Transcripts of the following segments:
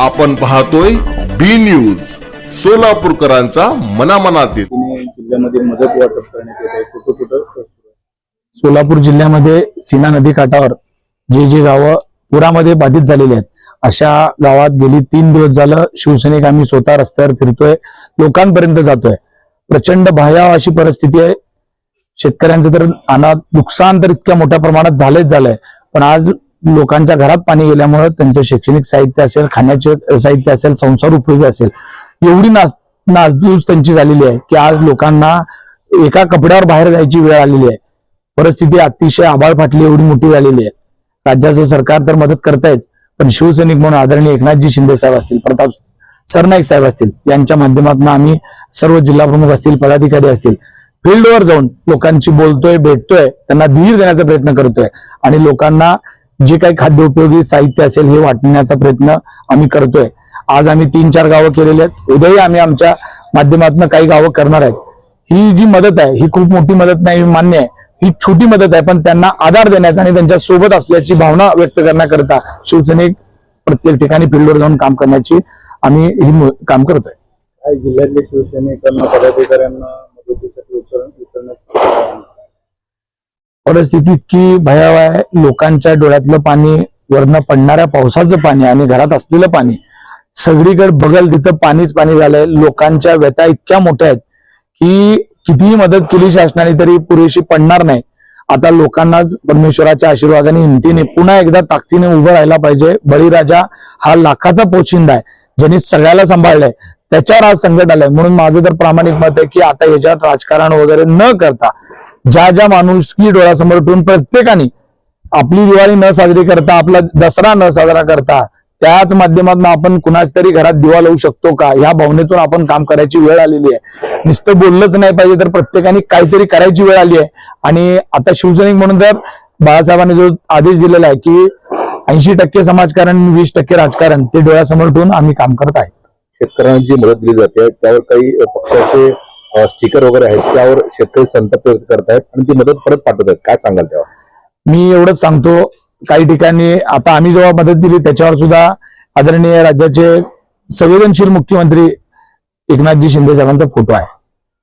आपण पाहतोय बी न्यूज सोलापूरकरांचा मनामनातील. जिल्ह्यामध्ये मदत वाटप करण्यात येत आहे. कुठं कुठं? सुरू आहे? सोलापूर जिल्ह्यामध्ये सीना नदी काठावर जे जे गावं पुरामध्ये बाधित झालेली आहेत अशा गावात गेली तीन दिवस झालं शिवसैनिक आम्ही स्वतः रस्त्यावर फिरतोय लोकांपर्यंत जातोय. प्रचंड भयाव अशी परिस्थिती आहे. शेतकऱ्यांचं तर अनाथ नुकसान तर इतक्या मोठ्या प्रमाणात झालेच झालंय. पण आज लोकांच्या घरात पाणी गेल्यामुळे त्यांचं शैक्षणिक साहित्य असेल खाण्याचे साहित्य असेल संसार उपयोगी असेल. एवढी नास नासधूस त्यांची झालेली आहे की आज लोकांना एका कपड्यावर बाहेर जायची वेळ आलेली आहे. परिस्थिती अतिशय आबाळ फाटली एवढी मोठी झालेली आहे. राज्याचं सरकार तर मदत करतायच पण शिवसैनिक म्हणून आदरणीय एकनाथजी शिंदे साहेब असतील प्रताप सरनाईक साहेब असतील यांच्या माध्यमातून आम्ही सर्व जिल्हा प्रमुख असतील पदाधिकारी असतील फील्डवर जाऊन लोकांची बोलतोय भेटतोय त्यांना धीर देण्याचा प्रयत्न करतोय. आणि लोकांना जे काही खाद्य उपयोगी साहित्य असेल हे वाटण्याचा प्रयत्न आम्ही करतोय. आज आम्ही तीन चार गावं केलेली आहेत. उद्याही आम्ही आमच्या माध्यमातून काही गावं करणार आहेत. ही जी मदत आहे ही खूप मोठी मदत नाही मान्य आहे. ही छोटी मदत आहे पण त्यांना आधार देण्याचा आणि त्यांच्यासोबत असल्याची भावना व्यक्त करण्याकरता शिवसैनिक प्रत्येक ठिकाणी फील्डवर जाऊन काम करण्याची आम्ही ही काम करतोय. आहे जिल्ह्यातले शिवसैनिकांना पदाधिकाऱ्यांना मदतीसाठी उचल परिस्थिती इतकी भयावह आहे. लोकांच्या डोळ्यातलं पाणी वरनं पडणाऱ्या पावसाचं पाणी आणि घरात असलेलं पाणी. सगळीकडे बघल तिथं पाणीच पाणी झालंय. लोकांच्या व्यथा इतक्या मोठ्या आहेत की कितीही मदत केली शासनाने तरी पुरेशी पडणार नाही. आता लोकांनाच परमेश्वराच्या आशीर्वादाने हिमतीने पुन्हा एकदा ताकदीने उभं राहायला पाहिजे. बळीराजा हा लाखाचा पोशिंदा आहे ज्यांनी सगळ्याला सांभाळलाय. त्याच्यावर आज संकट आलंय. म्हणून माझं तर प्रामाणिक मत आहे की आता याच्यात राजकारण वगैरे न करता ज्या ज्या माणुसकी डोळ्यासमोर ठेवून प्रत्येकाने आपली दिवाळी न साजरी करता आपला दसरा न साजरा करता त्याच माध्यमातून आपण कुणाच तरी घरात दिवा लावू शकतो का? या भावनेतून आपण काम करायची वेळ आलेली आहे. नुसतं बोललंच नाही पाहिजे तर प्रत्येकाने काहीतरी करायची वेळ आली आहे. आणि आता शिवसैनिक म्हणून तर बाळासाहेबांनी जो आदेश दिलेला आहे की ऐंशी टक्के समाजकारण वीस टक्के राजकारण ते डोळ्यासमोर ठेवून आम्ही काम करत आहे. शेतकऱ्यांना जी मदत दिली जाते त्यावर काही पक्षाचे स्टिकर वगैरे आहेत त्यावर शेतकरी संताप व्यक्त करतायत आणि ती मदत परत पाठवत आहेत काय सांगाल तेव्हा? मी एवढंच सांगतो काही ठिकाणी आता आम्ही जेव्हा मदत दिली त्याच्यावर सुद्धा आदरणीय राज्याचे संवेदनशील मुख्यमंत्री एकनाथजी शिंदे साहेबांचा फोटो आहे.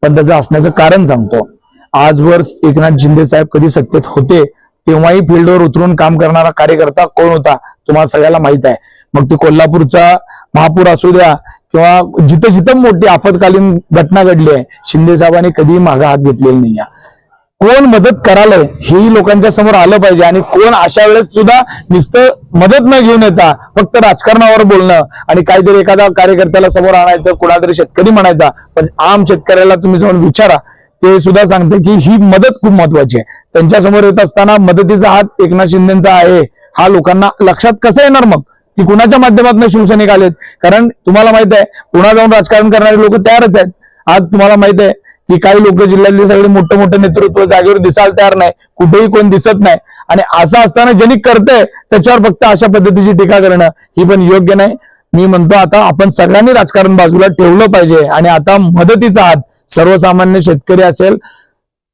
पण त्याचं असण्याचं कारण सांगतो. आजवर एकनाथ शिंदे साहेब कधी सत्तेत होते तेव्हाही फील्डवर उतरून काम करणारा कार्यकर्ता कोण होता तुम्हाला सगळ्याला माहीत आहे. मग ते कोल्हापूरचा महापूर असू द्या किंवा जिथं जिथं मोठी आपत्कालीन घटना घडली आहे शिंदे साहेबांनी कधीही मागा हात घेतलेला नाही कोण मदत करायला हेही लोकांच्या समोर आलं पाहिजे आणि कोण अशा वेळेस सुद्धा नुसतं मदत न घेऊन येता फक्त राजकारणावर बोलणं आणि काहीतरी एखादा कार्यकर्त्याला समोर आणायचं कुणातरी शेतकरी म्हणायचा पण आम शेतकऱ्याला तुम्ही जाऊन विचारा. ते सुद्धा सांगते की ही मदत खूप महत्वाची आहे. त्यांच्यासमोर येत असताना मदतीचा हात एकनाथ शिंदेचा आहे. हा लोकांना लक्षात कसं येणार मग? की कुणाच्या माध्यमातून शिवसैनिक आलेत कारण तुम्हाला माहीत आहे पुन्हा जाऊन राजकारण करणारे लोक तयारच आहेत. आज तुम्हाला माहीत आहे की काही लोक जिल्ह्यातले सगळे मोठं मोठं नेतृत्व जागेवर दिसायला तयार नाही कुठेही कोण दिसत नाही. आणि असं असताना ज्यांनी करतंय त्याच्यावर फक्त अशा पद्धतीची टीका करणं ही पण योग्य नाही. मी म्हणतो आता आपण सगळ्यांनी राजकारण बाजूला ठेवलं पाहिजे. आणि आता मदतीचा हात सर्वसामान्य शेतकरी असेल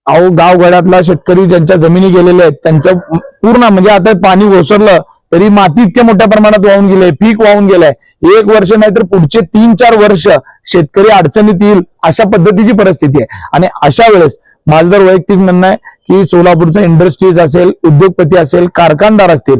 अहो गावगड्यातला शेतकरी ज्यांच्या जमिनी गेलेल्या आहेत त्यांचं पूर्ण म्हणजे आता पाणी ओसरलं तरी माती इतक्या मोठ्या प्रमाणात वाहून गेले पीक वाहून गेलंय. एक वर्ष नाही तर पुढचे तीन चार वर्ष शेतकरी अडचणीत येईल अशा पद्धतीची परिस्थिती आहे. आणि अशा वेळेस माझं तर वैयक्तिक म्हणणं आहे की सोलापूरचा इंडस्ट्रीज असेल उद्योगपती असेल कारखानदार असतील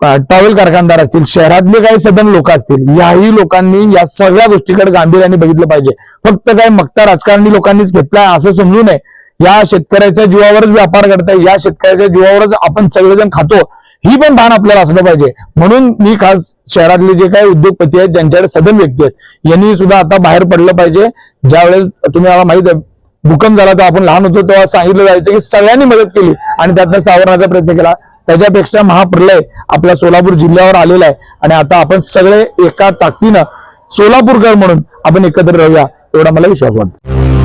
ट्रॅव्हल कारखानदार असतील शहरातले काही सदन लोक असतील याही लोकांनी या सगळ्या गोष्टीकडे गांभीर्याने बघितलं पाहिजे. फक्त काय मक्ता राजकारणी लोकांनीच घेतलाय असं समजू नये. या शेतकऱ्याच्या जीवावरच व्यापार करताय या शेतकऱ्याच्या जीवावरच आपण सगळेजण खातो ही पण भान आपल्याला असलं पाहिजे. म्हणून मी खास शहरातले जे काही उद्योगपती आहेत ज्यांच्याकडे सदन व्यक्ती आहेत यांनी सुद्धा आता बाहेर पडलं पाहिजे. ज्यावेळेस तुम्ही मला माहीत आहे भूकंप झाला तर आपण लहान होतो तेव्हा सांगितलं जायचं की सगळ्यांनी मदत केली आणि त्यातनं सावरण्याचा प्रयत्न केला. त्याच्यापेक्षा महाप्रलय आपल्या सोलापूर जिल्ह्यावर आलेला आहे आणि आता आपण सगळे एका ताकदीनं सोलापूरकर म्हणून आपण एकत्र राहूया एवढा मला विश्वास वाटतो.